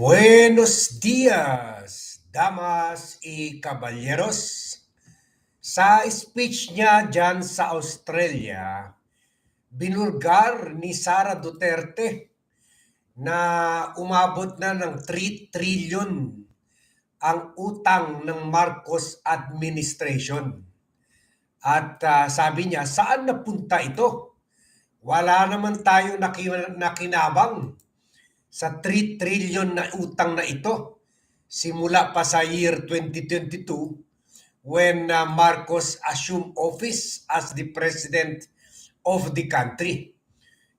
Buenos dias, damas y caballeros. Sa speech niya dyan sa Australia, binulgar ni Sara Duterte na umabot na ng 3 trillion ang utang ng Marcos administration. At ah, sabi niya, saan napunta ito? Wala naman tayo naki- nakinabang sa 3 trillion na utang na ito simula pa sa year 2022 when uh, Marcos assumed office as the president of the country.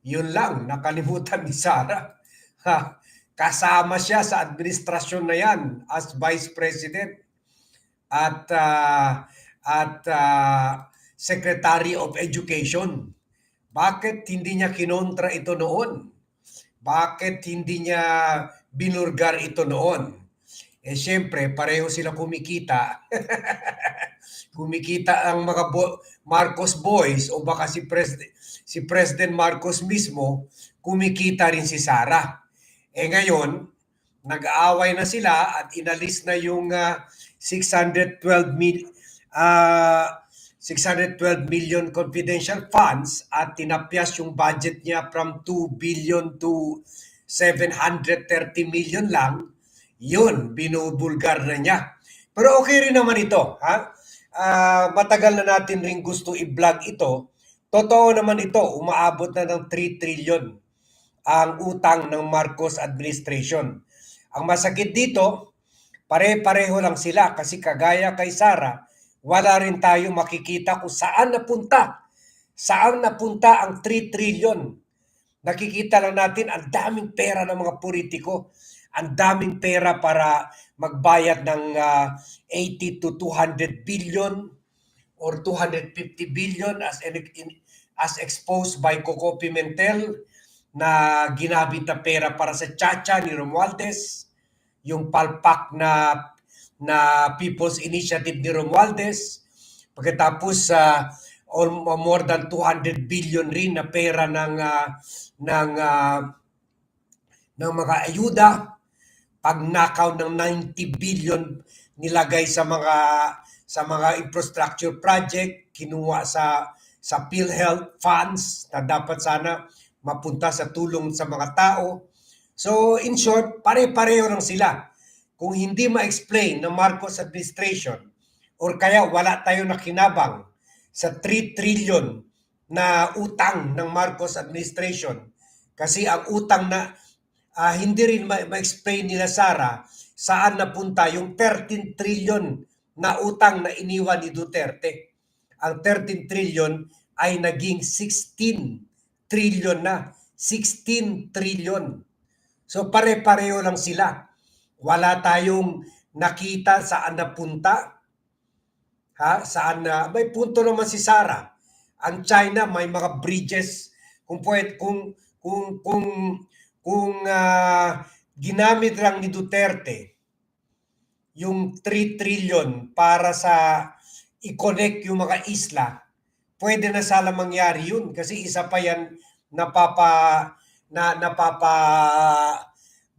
Yun lang, nakalimutan ni Sara. Ha, kasama siya sa administrasyon na yan as vice president at uh, at uh, secretary of education. Bakit hindi niya kinontra ito noon? Bakit hindi niya binurgar ito noon? Eh siyempre, pareho sila kumikita. kumikita ang mga bo- Marcos boys o baka si President si President Marcos mismo, kumikita rin si Sara. Eh ngayon, nag-aaway na sila at inalis na yung ah, 612 mil ah, 612 million confidential funds at tinapyas yung budget niya from 2 billion to 730 million lang, yun, binubulgar na niya. Pero okay rin naman ito, ha? Ah, matagal na natin rin gusto i-vlog ito. Totoo naman ito, umaabot na ng 3 trillion ang utang ng Marcos administration. Ang masakit dito, pare-pareho lang sila kasi kagaya kay Sara, wala rin tayo makikita kung saan napunta. Saan napunta ang 3 trillion? Nakikita lang natin ang daming pera ng mga politiko. Ang daming pera para magbayad ng ah, 80 to 200 billion or 250 billion as in- as exposed by Coco Pimentel na ginamit na pera para sa Chacha ni Romualdez, yung palpak na na People's Initiative ni Romualdez, pagkatapos sa more than 200 billion rin na pera ng ah, ng ah, ng mga ayuda, pagnakaw ng 90 billion nilagay sa mga sa mga infrastructure project, kinuha sa sa PhilHealth funds na dapat sana mapunta sa tulong sa mga tao. So in short, pare-pareho lang sila. Kung hindi ma-explain ng Marcos administration or kaya wala tayo nakinabang sa 3 trillion na utang ng Marcos administration kasi ang utang na ah, hindi rin ma- ma-explain nila Sara saan napunta yung 13 trillion na utang na iniwan ni Duterte. Ang 13 trillion ay naging 16 trillion na. 16 trillion. So pare-pareho lang sila. Wala tayong nakita saan napunta. Ha? Saan na may punto naman si Sara. Ang China may mga bridges kung pwede kung kung kung kung ah, ginamit lang ni Duterte yung 3 trillion para sa i-connect yung mga isla, pwede na sana mangyari yun kasi isa pa yan napapa na napapa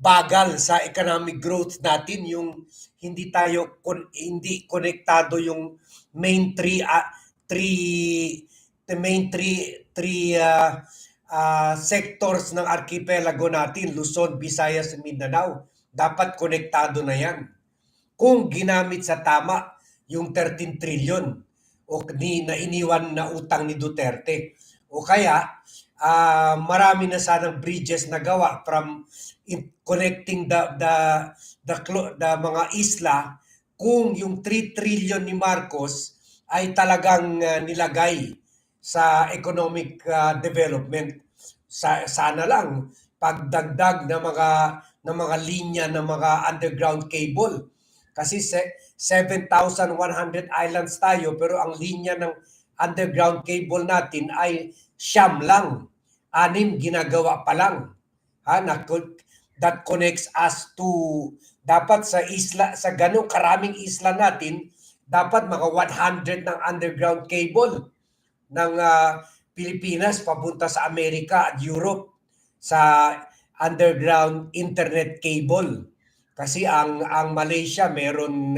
bagal sa economic growth natin yung hindi tayo kon, hindi konektado yung main three uh, three the main three three ah, ah, sectors ng archipelago natin Luzon, Visayas, Mindanao. Dapat konektado na yan. Kung ginamit sa tama yung 13 trillion o ni na iniwan na utang ni Duterte. O kaya ah, marami na sanang bridges na gawa from in- connecting the the the, clo- the mga isla kung yung 3 trillion ni Marcos ay talagang ah, nilagay sa economic ah, development sa sana lang pagdagdag ng mga ng mga linya ng mga underground cable kasi se- 7,100 islands tayo pero ang linya ng underground cable natin ay siyam lang. Anim ginagawa pa lang. Ha, na, that connects us to dapat sa isla sa ganong karaming isla natin dapat mga 100 ng underground cable ng ah, Pilipinas papunta sa Amerika at Europe sa underground internet cable. Kasi ang ang Malaysia meron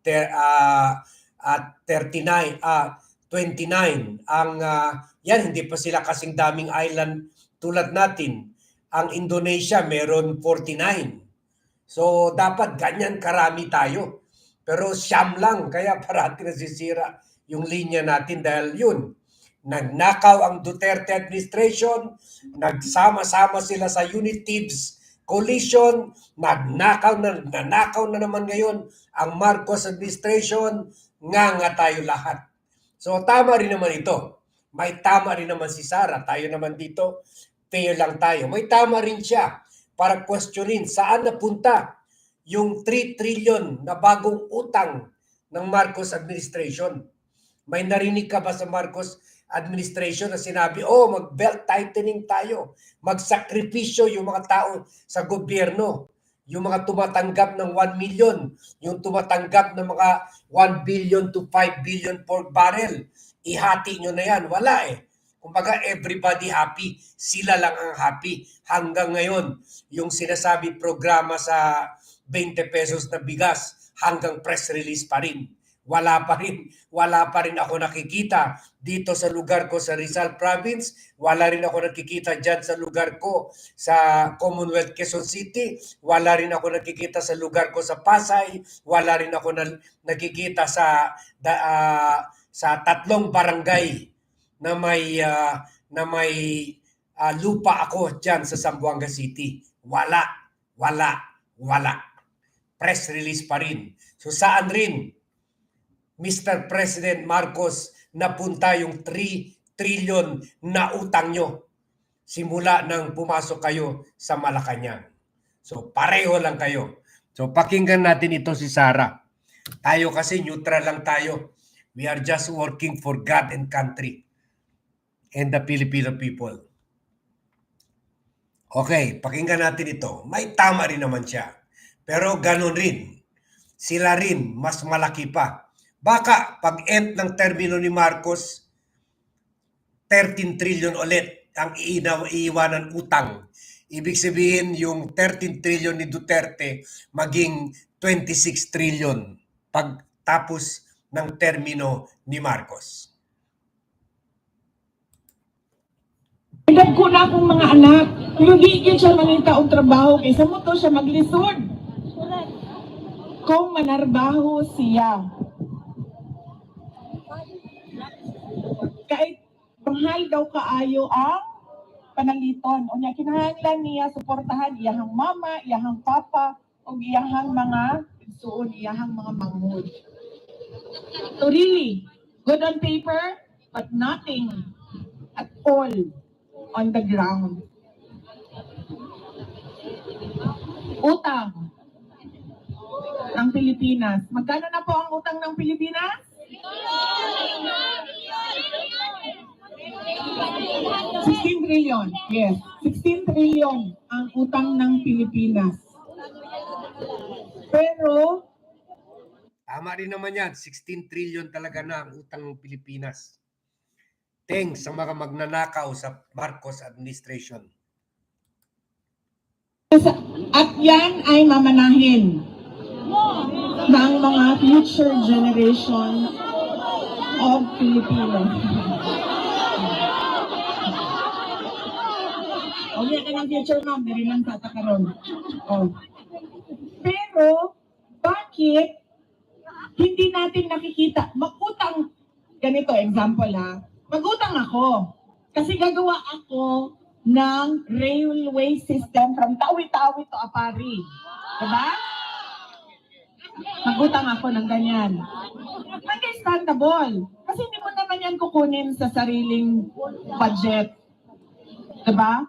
ter, ah, at 39 ah 29 ang ah, yan hindi pa sila kasing daming island tulad natin. Ang Indonesia meron 49. So dapat ganyan karami tayo. Pero siyam lang kaya parati nasisira yung linya natin dahil yun nagnakaw ang Duterte administration, nagsama-sama sila sa Unitives coalition, nagnakaw na, nanakaw na naman ngayon ang Marcos administration, nga nga tayo lahat. So tama rin naman ito. May tama rin naman si Sara. Tayo naman dito, fair lang tayo. May tama rin siya para questionin saan napunta yung 3 trillion na bagong utang ng Marcos administration. May narinig ka ba sa Marcos administration na sinabi, oh, mag-belt tightening tayo, magsakripisyo yung mga tao sa gobyerno, yung mga tumatanggap ng 1 million, yung tumatanggap ng mga 1 billion to 5 billion pork barrel, ihati nyo na yan. Wala eh. Kumbaga, everybody happy. Sila lang ang happy. Hanggang ngayon, yung sinasabi programa sa 20 pesos na bigas, hanggang press release pa rin wala pa rin wala pa rin ako nakikita dito sa lugar ko sa Rizal province wala rin ako nakikita diyan sa lugar ko sa Commonwealth Quezon City wala rin ako nakikita sa lugar ko sa Pasay wala rin ako na, nakikita sa da, ah, sa tatlong barangay na may ah, na may ah, lupa ako diyan sa Zamboanga City wala wala wala press release pa rin so saan rin Mr. President Marcos napunta yung 3 trillion na utang nyo simula nang pumasok kayo sa Malacanang. So pareho lang kayo. So pakinggan natin ito si Sara. Tayo kasi neutral lang tayo. We are just working for God and country and the Filipino people. Okay, pakinggan natin ito. May tama rin naman siya. Pero ganun rin. Sila rin mas malaki pa. Baka pag end ng termino ni Marcos, 13 trillion ulit ang iiwanan utang. Ibig sabihin yung 13 trillion ni Duterte maging 26 trillion pagtapos ng termino ni Marcos. Edad ko na akong mga anak. Yun siya manita og trabaho kaysa mo to siya maglisod. Kung manarbaho siya. Kahit mahal daw kaayo ang panaliton. O niya, kinahanglan niya suportahan iyahang mama, iyahang papa, o iyahang mga suon, iyahang mga mangod. So really, good on paper, but nothing at all on the ground. Utang ng Pilipinas. Magkano na po ang utang ng Pilipinas? 16 trillion. Yes. 16 trillion ang utang ng Pilipinas. Pero, Tama rin naman yan, 16 trillion talaga na ang utang ng Pilipinas. Thanks sa mga magnanakaw sa Marcos administration. at yan ay mamanahin ng mga future generation of Filipinos. O yan ka ng future ma'am, diri lang tatakaroon. O. Pero, bakit hindi natin nakikita, magutang, ganito example ha, magutang ako. Kasi gagawa ako ng railway system from Tawi-Tawi to Apari. Diba? Magutang ako ng ganyan. Understandable. Kasi hindi mo naman yan kukunin sa sariling budget. Diba?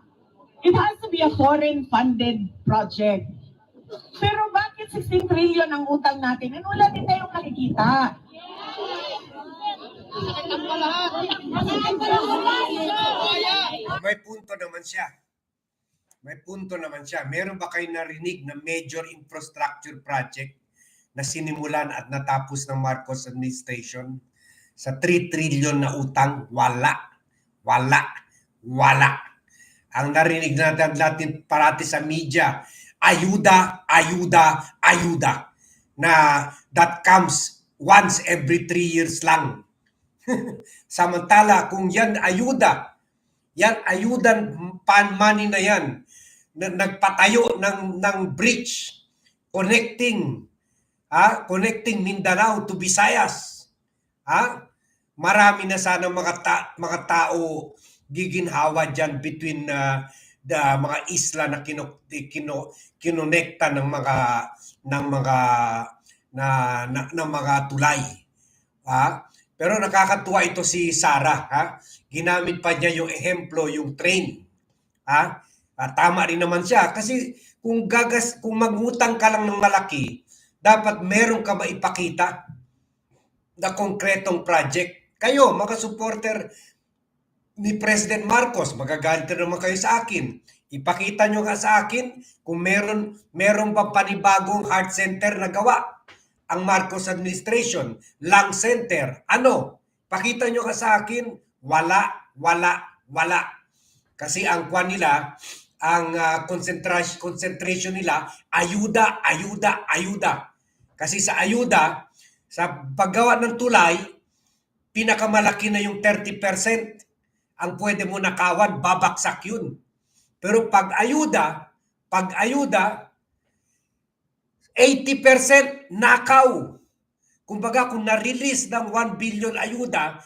It has to be a foreign funded project. Pero bakit 16 trillion ang utang natin? And wala din tayong nakikita. May punto naman siya. May punto naman siya. Meron ba kayo narinig na major infrastructure project na sinimulan at natapos ng Marcos administration sa 3 trillion na utang? Wala. Wala. Wala. ang narinig natin, natin parati sa media, ayuda, ayuda, ayuda, na that comes once every three years lang. Samantala, kung yan ayuda, yan ayudan pan money na yan, na nagpatayo ng, ng bridge connecting ha, connecting Mindanao to Visayas. Ha? Marami na sana mga, ta- mga tao giginhawa dyan between uh, the mga isla na kino, kino, kinonekta ng mga ng mga na, na, ng mga tulay. Ha? Pero nakakatuwa ito si Sara, ha? Ginamit pa niya yung ehemplo, yung train. Ha? Ah, tama rin naman siya kasi kung gagas kung magutang ka lang ng malaki, dapat meron ka maipakita na konkretong project. Kayo, mga supporter ni President Marcos, magagalit na naman kayo sa akin. Ipakita nyo nga sa akin kung meron, meron ba panibagong heart center na gawa ang Marcos administration, lung center. Ano? Pakita nyo nga sa akin, wala, wala, wala. Kasi ang kwan nila, ang uh, concentration, concentration nila, ayuda, ayuda, ayuda. Kasi sa ayuda, sa paggawa ng tulay, pinakamalaki na yung 30% ang pwede mo nakawan, babaksak yun. Pero pag ayuda, pag ayuda, 80% nakaw. Kumbaga kung na-release ng 1 billion ayuda,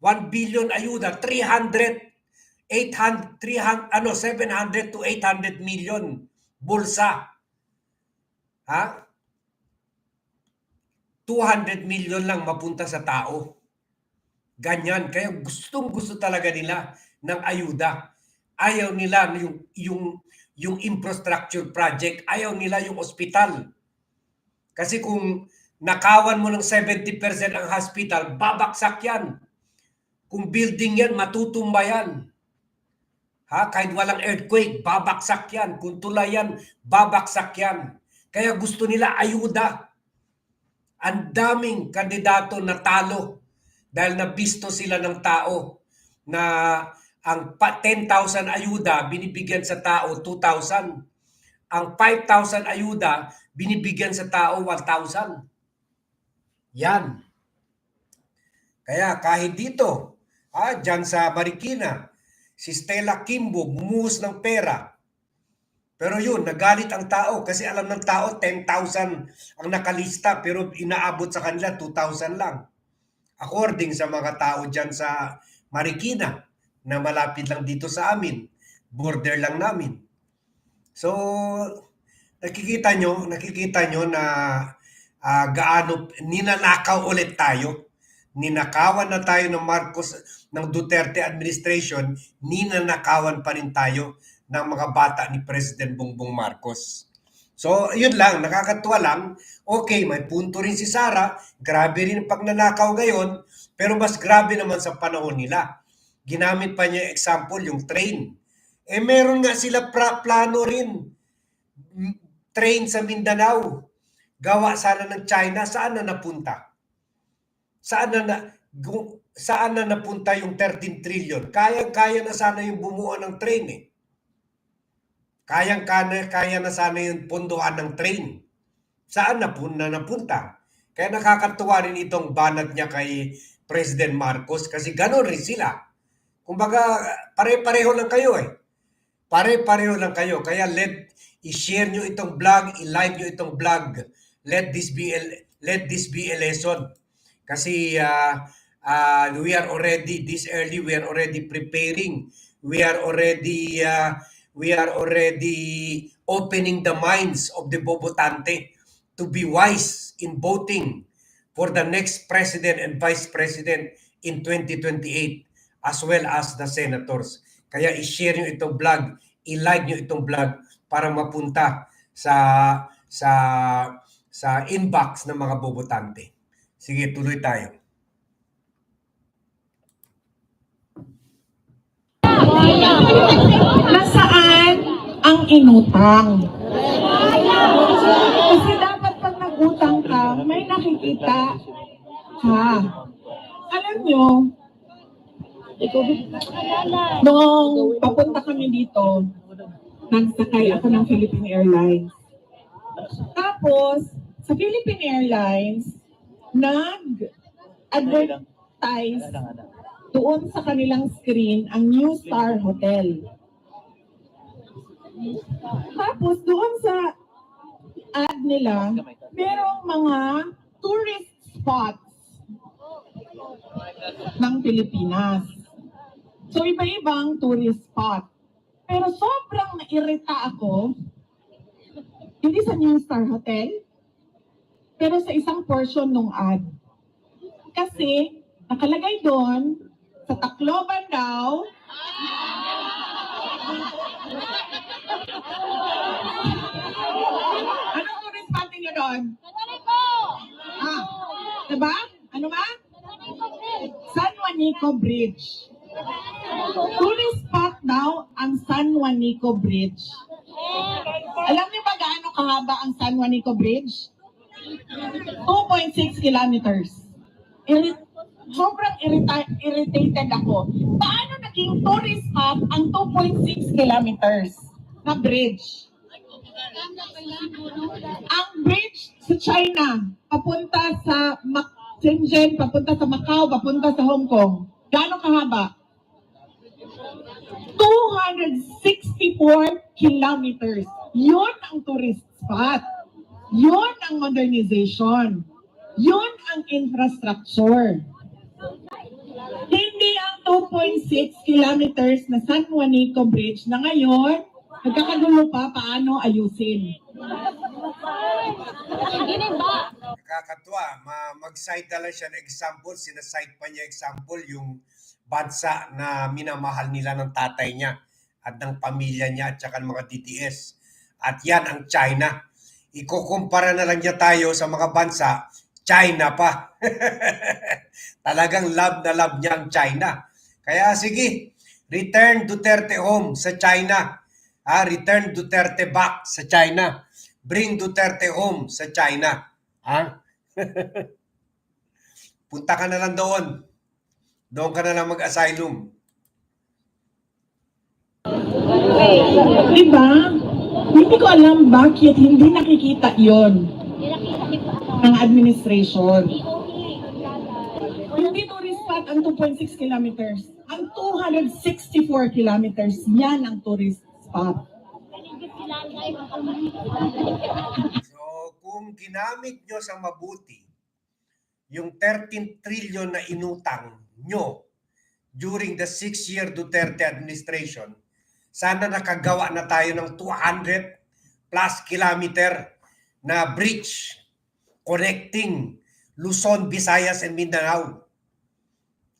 1 billion ayuda, 300, 800, 300, ano, 700 to 800 million bulsa. Ha? 200 million lang mapunta sa tao. Ganyan. Kaya gustong gusto talaga nila ng ayuda. Ayaw nila yung, yung, yung infrastructure project. Ayaw nila yung ospital. Kasi kung nakawan mo ng 70% ang hospital, babaksak yan. Kung building yan, matutumba yan. Ha? Kahit walang earthquake, babaksak yan. Kung tulay yan, babaksak yan. Kaya gusto nila ayuda. Ang daming kandidato na talo dahil nabisto sila ng tao na ang pa- 10,000 ayuda binibigyan sa tao 2,000. Ang 5,000 ayuda binibigyan sa tao 1,000. Yan. Kaya kahit dito, ah, dyan sa Marikina, si Stella Kimbo bumuhos ng pera. Pero yun, nagalit ang tao kasi alam ng tao 10,000 ang nakalista pero inaabot sa kanila 2,000 lang. According sa mga tao dyan sa Marikina na malapit lang dito sa amin, border lang namin. So, nakikita nyo, nakikita nyo na ah, gaano ninanakaw ulit tayo. Ninakawan na tayo ng Marcos ng Duterte administration, ninanakawan pa rin tayo ng mga bata ni President Bongbong Marcos. So, yun lang, nakakatuwa lang. Okay, may punto rin si Sara. Grabe rin ang pagnanakaw ngayon, pero mas grabe naman sa panahon nila. Ginamit pa niya example, yung train. Eh, meron nga sila pra- plano rin. Train sa Mindanao. Gawa sana ng China. Saan na napunta? Saan na, na saan na napunta yung 13 trillion? Kaya-kaya na sana yung bumuo ng train eh. Kayang kaya, na sana yung pondohan ng train. Saan na, pun- na napunta? Kaya nakakatuwa rin itong banat niya kay President Marcos kasi gano'n rin sila. Kumbaga, pare-pareho lang kayo eh. Pare-pareho lang kayo. Kaya let i-share nyo itong vlog, i-like nyo itong vlog. Let this be a, let this be a lesson. Kasi uh, uh, we are already this early, we are already preparing. We are already uh, we are already opening the minds of the Bobotante to be wise in voting for the next president and vice president in 2028 as well as the senators. Kaya i-share nyo itong vlog, i-like nyo itong vlog para mapunta sa sa sa inbox ng mga bobotante. Sige, tuloy tayo. Nasaan ang inutang? Kasi dapat pag nag-utang ka, may nakikita ka. Alam nyo, Nung papunta kami dito, nagsakay ako ng Philippine Airlines. Tapos, sa Philippine Airlines, nag-advertise doon sa kanilang screen ang New Star Hotel. Tapos doon sa ad nila, merong mga tourist spots ng Pilipinas. So iba-ibang tourist spot. Pero sobrang nairita ako, hindi sa New Star Hotel, pero sa isang portion ng ad. Kasi nakalagay doon, sa Tacloban daw, Anong tourist spot niyo doon? Ah, diba? Ano ba? San Juanico Bridge. Tourist spot daw ang San Juanico Bridge. Alam niyo ba gaano kahaba ang San Juanico Bridge? 2.6 kilometers. Irrit sobrang irrita- irritated ako. Paano naging tourist spot ang 2.6 kilometers na bridge? Ang bridge sa China, papunta sa Mac- Shenzhen, papunta sa Macau, papunta sa Hong Kong. Gaano kahaba? 264 kilometers. Yun ang tourist spot. Yun ang modernization. Yun ang infrastructure. Hindi ang 2.6 kilometers na San Juanico Bridge na ngayon, nagkakagulo pa paano ayusin. Nakakatuwa, ma- mag-cite lang siya ng example, sinasite pa niya example yung bansa na minamahal nila ng tatay niya at ng pamilya niya at saka ng mga DTS. At yan ang China. Ikukumpara na lang niya tayo sa mga bansa, China pa. Talagang love na love niya ang China. Kaya sige, return Duterte home sa China. Ah, return Duterte back sa China. Bring Duterte home sa China. Ha? Punta ka na lang doon. Doon ka na lang mag-asylum. Diba? Hindi ko alam bakit hindi nakikita yon ng administration. Hindi tourist spot ang 2.6 kilometers. Ang 264 kilometers, yan ang tourist spot. So, kung ginamit nyo sa mabuti, yung 13 trillion na inutang nyo during the six-year Duterte administration, sana nakagawa na tayo ng 200 plus kilometer na bridge connecting Luzon, Visayas, and Mindanao.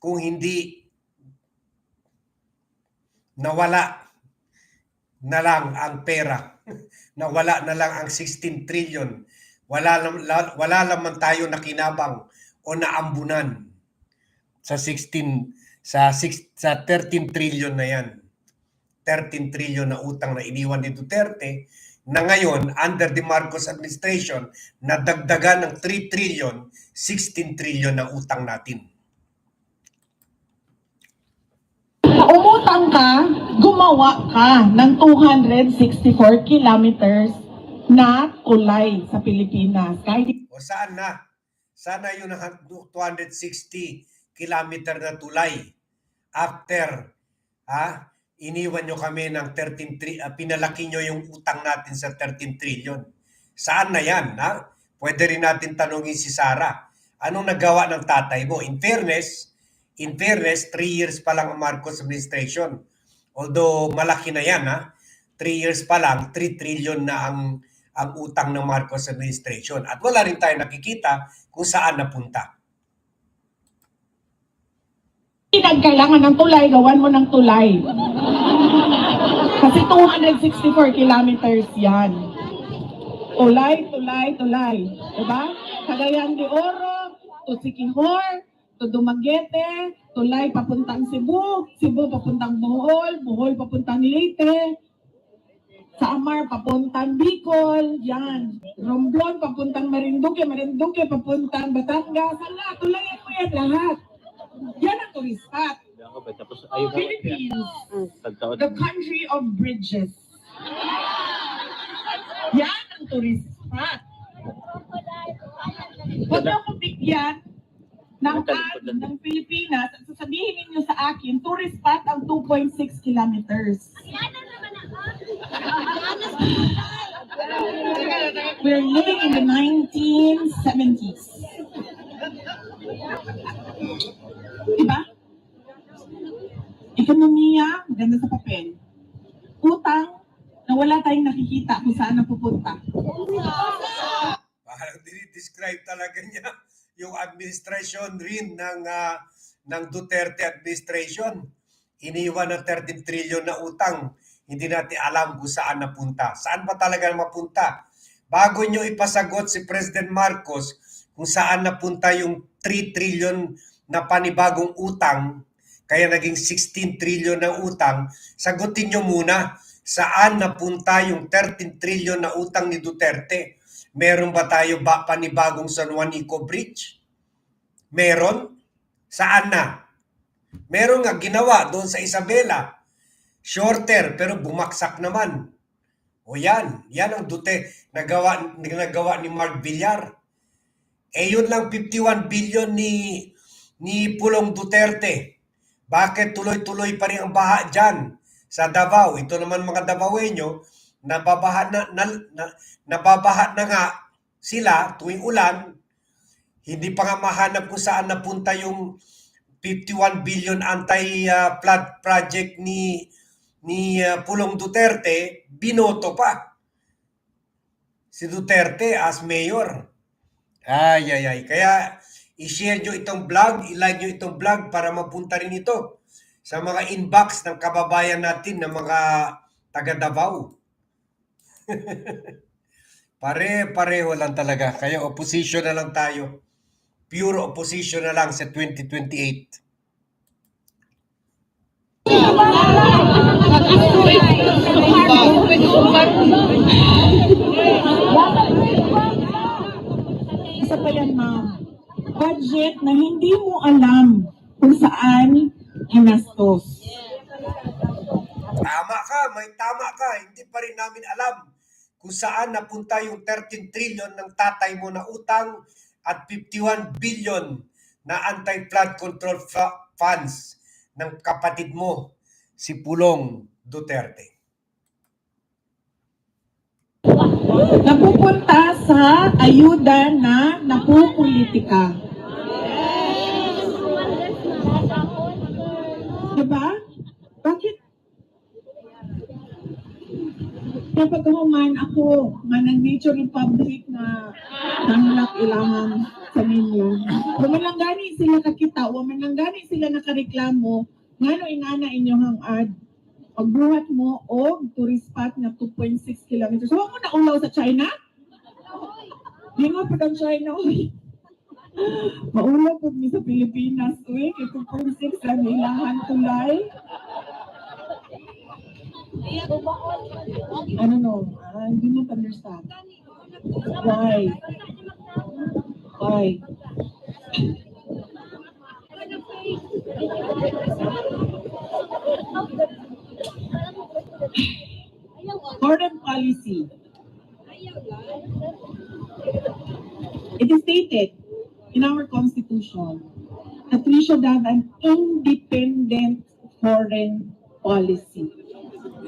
Kung hindi nawala na lang ang pera, nawala na lang ang 16 trillion, wala, wala naman tayo nakinabang o naambunan sa 16 sa 6 sa 13 trillion na yan. 13 trillion na utang na iniwan ni Duterte na ngayon under the Marcos administration nadagdagan ng 3 trillion, 16 trillion na utang natin. Umutang ka, gumawa ka ng 264 kilometers na tulay sa Pilipinas. Kahit O saan na? Sana yun ang 260 kilometer na tulay. After, ha, iniwan nyo kami ng 13 tri- ah, pinalaki nyo yung utang natin sa 13 trillion. Saan na yan? Ha? Pwede rin natin tanungin si Sara. Anong nagawa ng tatay mo? In fairness, in fairness, 3 years pa lang ang Marcos administration. Although malaki na yan, ha? 3 years pa lang, 3 trillion na ang ang utang ng Marcos administration. At wala rin tayo nakikita kung saan napunta. nagkailangan ng tulay, gawan mo ng tulay. Kasi 264 kilometers yan. Tulay, tulay, tulay. Diba? Cagayan de Oro, to Siquijor, to Dumaguete, tulay papuntang Cebu, Cebu papuntang Bohol, Bohol papuntang Leyte, sa Amar papuntang Bicol, yan. Romblon papuntang Marinduque, Marinduque papuntang Batangas, hala, tulayan mo yan lahat. Yan ang ako. Philippines, the country of bridges. Yan ang tourist spot. Huwag niyo ako bigyan ng ng Pilipinas at sasabihin ninyo sa akin, tourist spot ang 2.6 kilometers. We're living in the 1970s. Diba? Ekonomiya, ganda sa papel. Utang, na wala tayong nakikita kung saan napupunta. Parang dinidescribe talaga niya yung administration rin ng ah, ng Duterte administration. Iniwan ng 13 trillion na utang. Hindi natin alam kung saan napunta. Saan ba talaga mapunta? Bago nyo ipasagot si President Marcos kung saan napunta yung 3 trillion na panibagong utang, kaya naging 16 trillion na utang, sagutin nyo muna saan napunta yung 13 trillion na utang ni Duterte. Meron ba tayo ba panibagong San Juanico Bridge? Meron? Saan na? Meron nga ginawa doon sa Isabela. Shorter pero bumaksak naman. O yan, yan ang Duterte nagawa, nagawa ni Mark Villar. Eh yun lang 51 billion ni ni Pulong Duterte. Bakit tuloy-tuloy pa rin ang baha dyan sa Davao? Ito naman mga Davaoenyo, nababaha na, na, na, nababaha na nga sila tuwing ulan. Hindi pa nga mahanap kung saan napunta yung 51 billion anti-flood project ni ni uh, Pulong Duterte, binoto pa. Si Duterte as mayor. Ay, ay, ay. Kaya i-share nyo itong vlog, i-like nyo itong vlog para mapunta rin ito sa mga inbox ng kababayan natin na mga taga Davao. Pare-pareho lang talaga. Kaya opposition na lang tayo. Pure opposition na lang sa 2028. Isa pa yan, ma'am. Budget na hindi mo alam kung saan ginastos. Tama ka, may tama ka. Hindi pa rin namin alam kung saan napunta yung 13 trillion ng tatay mo na utang at 51 billion na anti-flood control funds ng kapatid mo, si Pulong Duterte. Napupunta sa ayuda na napupolitika. Diba? Bakit? Kapag ako, nga ng Nature Republic na nanglak ilangan sa ninyo. Kung man lang gani sila kakita, o man lang gani sila nakareklamo, nga no inana inyong ad pagbuhat mo o tourist spot na 2.6 kilometers. Huwag mo na ulaw sa China? Di nga pa ang China, uy. Maulaw po mi sa Pilipinas, uy. Kaya 2.6 lang ilangan tulay. I don't know. I do not understand. Why? Why? Foreign policy. It is stated in our constitution that we should have an independent foreign policy.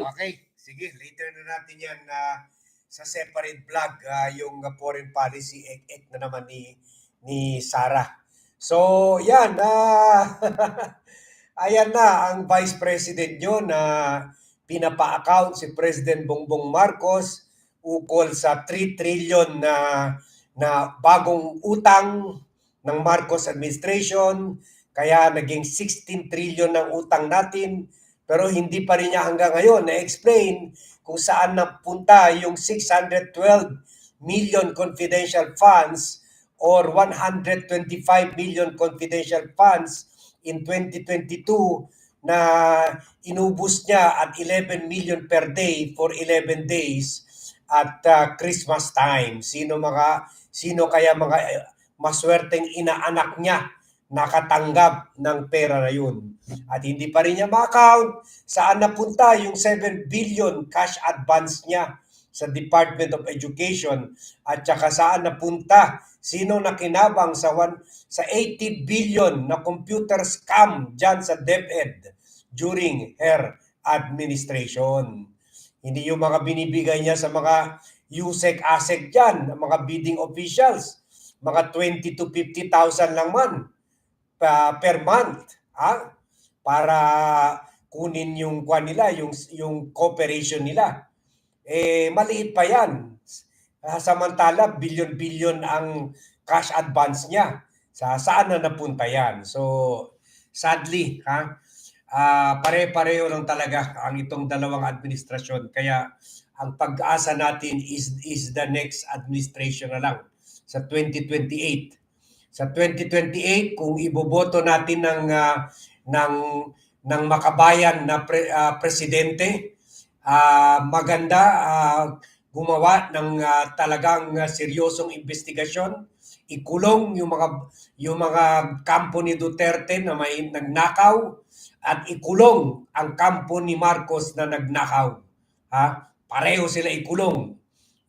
Okay, sige, later na natin yan na sa separate vlog, ah, yung ah, foreign policy ek-ek na naman ni ni Sarah. So, yan, ah, ayan na ang Vice President nyo na pinapa-account si President Bongbong Marcos ukol sa 3 trillion na na bagong utang ng Marcos administration kaya naging 16 trillion ng utang natin pero hindi pa rin niya hanggang ngayon na-explain kung saan napunta yung 612 million confidential funds or 125 million confidential funds in 2022 na inubos niya at 11 million per day for 11 days at uh, Christmas time. Sino mga sino kaya mga eh, maswerteng inaanak niya nakatanggap ng pera na yun. At hindi pa rin niya ma-account saan napunta yung 7 billion cash advance niya sa Department of Education at saka saan napunta sino nakinabang sa one, sa 80 billion na computer scam dyan sa DepEd during her administration. Hindi yung mga binibigay niya sa mga USEC ASEC dyan, mga bidding officials, mga 20 to 50,000 lang man pa, per month, ha? Para kunin yung kwan nila, yung yung cooperation nila. Eh maliit pa 'yan. Ah, samantala billion-billion ang cash advance niya. Sa saan na napunta 'yan? So sadly, ha? ah, pare-pareho lang talaga ang itong dalawang administrasyon. Kaya ang pag-asa natin is is the next administration na lang sa 2028. Sa 2028 kung iboboto natin ng ah, ng ng makabayan na pre- ah, presidente, ah, maganda ah, gumawa ng ah, talagang ah, seryosong investigasyon, ikulong yung mga yung mga kampo ni Duterte na may nagnakaw at ikulong ang kampo ni Marcos na nagnakaw. Ha? Pareho sila ikulong.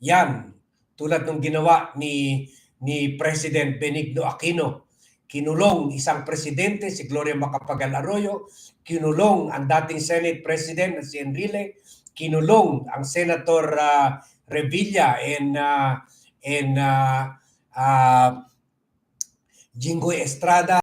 Yan, tulad ng ginawa ni ni President Benigno Aquino. Kinulong isang presidente, si Gloria Macapagal Arroyo, kinulong ang dating Senate President si Enrile, kinulong ang Senator ah, Revilla and uh, and uh, uh, Jinggoy Estrada